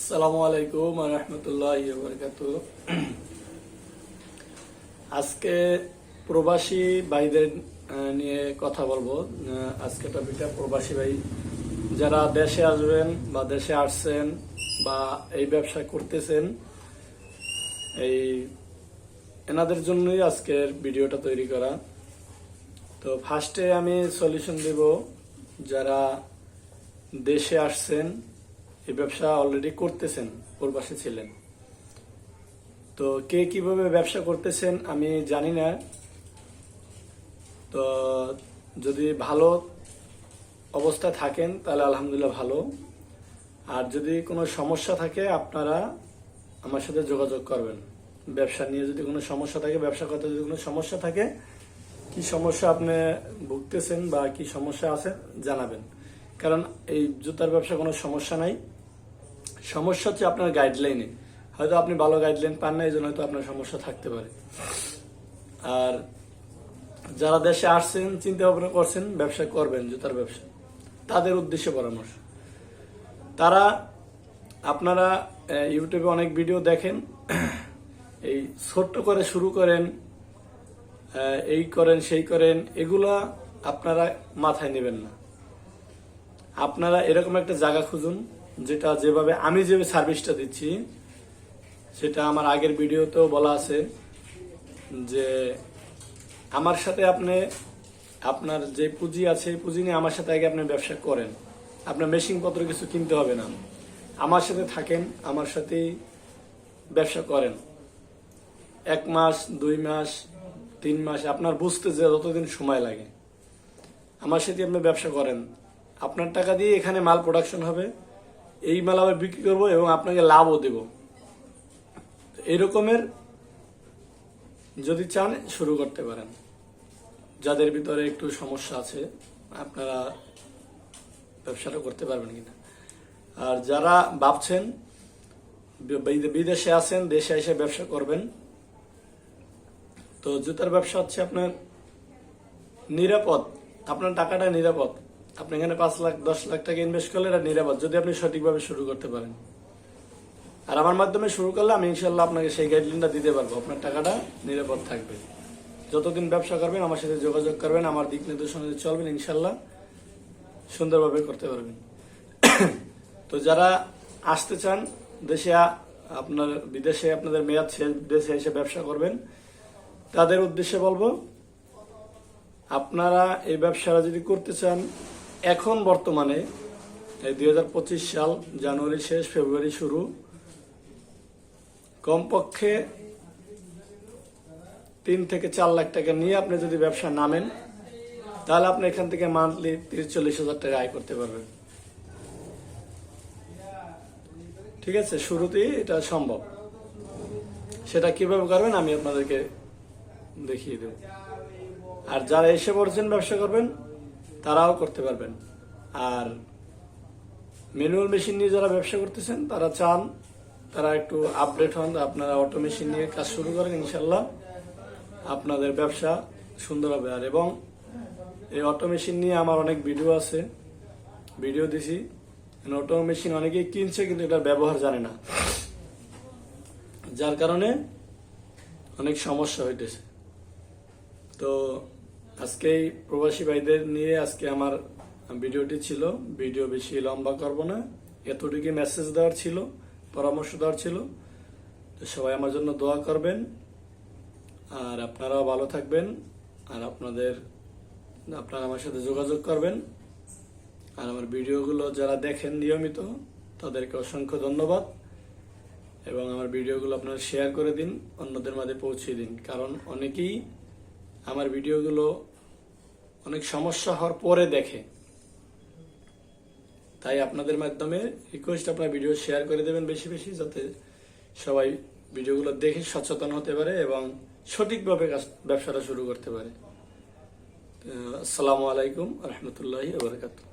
আসসালামু আলাইকুম রহমতুল্লাহ বরকাত আজকে প্রবাসী ভাইদের নিয়ে কথা বলব। আজকে টপিকটা প্রবাসী ভাই। যারা দেশে আসবেন বা দেশে আসছেন বা এই ব্যবসা করতেছেন, এই এনাদের জন্যই আজকের ভিডিওটা তৈরি করা। তো ফার্স্টে আমি সলিউশন দেব যারা দেশে আসছেন এই ব্যবসা অলরেডি করতেছেন, প্রবাসী ছিলেন। তো কে কীভাবে ব্যবসা করতেছেন আমি জানি না। তো যদি ভালো অবস্থা থাকেন, তাহলে আলহামদুলিল্লাহ ভালো। আর যদি কোনো সমস্যা থাকে, আপনারা আমার সাথে যোগাযোগ করবেন। ব্যবসা নিয়ে যদি কোনো সমস্যা থাকে, ব্যবসা করতে যদি কোনো সমস্যা থাকে, কি সমস্যা আপনি ভুগতেছেন বা কি সমস্যা আছে, জানাবেন। কারণ এই জুতার ব্যবসা কোনো সমস্যা নাই। সমস্যা হচ্ছে আপনার গাইডলাইনে হয়তো আপনি ভালো গাইডলাইন পান না এই জন্য হয়তো আপনার সমস্যা থাকতে পারে। আর যারা দেশে আসছেন চিন্তা ভাবনা করছেন, ব্যবসা করবেন, জুতার ব্যবসা, তাদের উদ্দেশ্যে পরামর্শ। তারা, আপনারা ইউটিউবে অনেক ভিডিও দেখেন। এই ছোট্ট করে শুরু করেন এই করেন, সেই করেন, এগুলা আপনারা মাথায় নেবেন না। আপনারা এরকম একটা জায়গা খুঁজুন যেটা যেভাবে আমি যে সার্ভিসটা দিচ্ছি, সেটা আমার আগের ভিডিওতেও বলা আছে যে আমার সাথে আপনি, আপনার যে পুঁজি আছে পুঁজি নিয়ে আমার সাথে আগে আপনি ব্যবসা করেন। আপনার মেশিন পত্র কিছু কিনতে হবে না। আমার সাথে থাকেন, আমার সাথেই ব্যবসা করেন। এক মাস, দুই মাস, তিন মাস, আপনার বুঝতে যে যতদিন সময় লাগে। আমার সাথে আপনি ব্যবসা করেন। আপনার টাকা দিয়ে এখানে মাল প্রোডাকশন হবে। এই মাল বিক্রি করব এবং আপনাকে লাভও দেব। এই রকমের যদি চান, শুরু করতে পারেন। যাদের ভিতরে একটু সমস্যা আছে, আপনারা ব্যবসাটা করতে পারবেন কিনা। আর যারা ভাবছেন বিদেশে আছেন, দেশে এসে ব্যবসা করবেন, তো জুতার ব্যবসা হচ্ছে আপনার নিরাপদ। আপনার টাকাটা নিরাপদ। আপনি এখানে পাঁচ লাখ, দশ লাখ টাকা ইনভেস্ট করলে এটা নিরাপদ, যদি আপনি সঠিকভাবে শুরু করতে পারেন। আর আমার মাধ্যমে শুরু করলে আমি ইনশাল্লাহ আপনাকে সেই গাইডলাইনটা দিতে পারব, আপনার টাকাটা নিরাপদ থাকবে। যতদিন ব্যবসা করবেন, আমার সাথে যোগাযোগ করবেন, আমার দিক নির্দেশনা চলবেন ইনশাল্লাহ সুন্দরভাবে করতে পারবেন। তো যারা আসতে চান, দেশে আপনার বিদেশে আপনাদের মেয়াদ দেশে এসে ব্যবসা করবেন, তাদের উদ্দেশ্যে বলব, আপনারা এই ব্যবসাটা যদি করতে চান এখন বর্তমানে, এই দু হাজার পঁচিশ সাল, জানুয়ারি শেষ, ফেব্রুয়ারি শুরু, কমপক্ষে তিন থেকে চার লাখ টাকা নিয়ে আপনি যদি ব্যবসা নামেন, তাহলে আপনি এখান থেকে মান্থলি তিরিশ চল্লিশ হাজার টাকা আয় করতে পারবেন। ঠিক আছে, শুরুতেই এটা সম্ভব। সেটা কীভাবে করবেন আমি আপনাদেরকে দেখিয়ে দেব। আর যারা এসে পড়ছেন ব্যবসা করবেন তারাও করতে পারবেন। আর ম্যানুয়াল মেশিন নিয়ে যারা ব্যবসা করতেছেন, তারা চান তারা একটু আপডেট হন, আপনারা অটো মেশিন নিয়ে কাজ শুরু করেন ইনশাল্লাহ আপনাদের ব্যবসা সুন্দর হবে। আর এবং এই অটো মেশিন নিয়ে আমার অনেক ভিডিও আছে ভিডিও দিছি। অটো মেশিন অনেকেই কিনছে, কিন্তু এটার ব্যবহার জানে না। যার কারণে অনেক সমস্যা হইতেছে। তো আজকে প্রবাসী ভাইদের নিয়ে আজকে আমার ভিডিওটি ছিল। ভিডিও বেশি লম্বা করব না। এতটুকু মেসেজ দেওয়ার ছিল, পরামর্শ দেওয়ার ছিল। তো সবাই আমার জন্য দোয়া করবেন। আর আপনারাও ভালো থাকবেন। আর আপনাদের, আপনারা আমার সাথে যোগাযোগ করবেন। আর আমার ভিডিওগুলো যারা দেখেন নিয়মিত, তাদেরকে অসংখ্য ধন্যবাদ। এবং আমার ভিডিওগুলো আপনারা শেয়ার করে দিন, অন্যদের মাঝে পৌঁছে দিন। কারণ অনেকেই আমার ভিডিওগুলো অনেক সমস্যা হওয়ার পরে দেখে। তাই আপনাদের মাধ্যমে রিকোয়েস্ট আপনার ভিডিও শেয়ার করে দেবেন বেশি বেশি, যাতে সবাই ভিডিওগুলো দেখে সচেতন হতে পারে এবং সঠিকভাবে ব্যবসাটা শুরু করতে পারে। আসসালামু আলাইকুম রহমতুল্লাহ বারকাতুহ।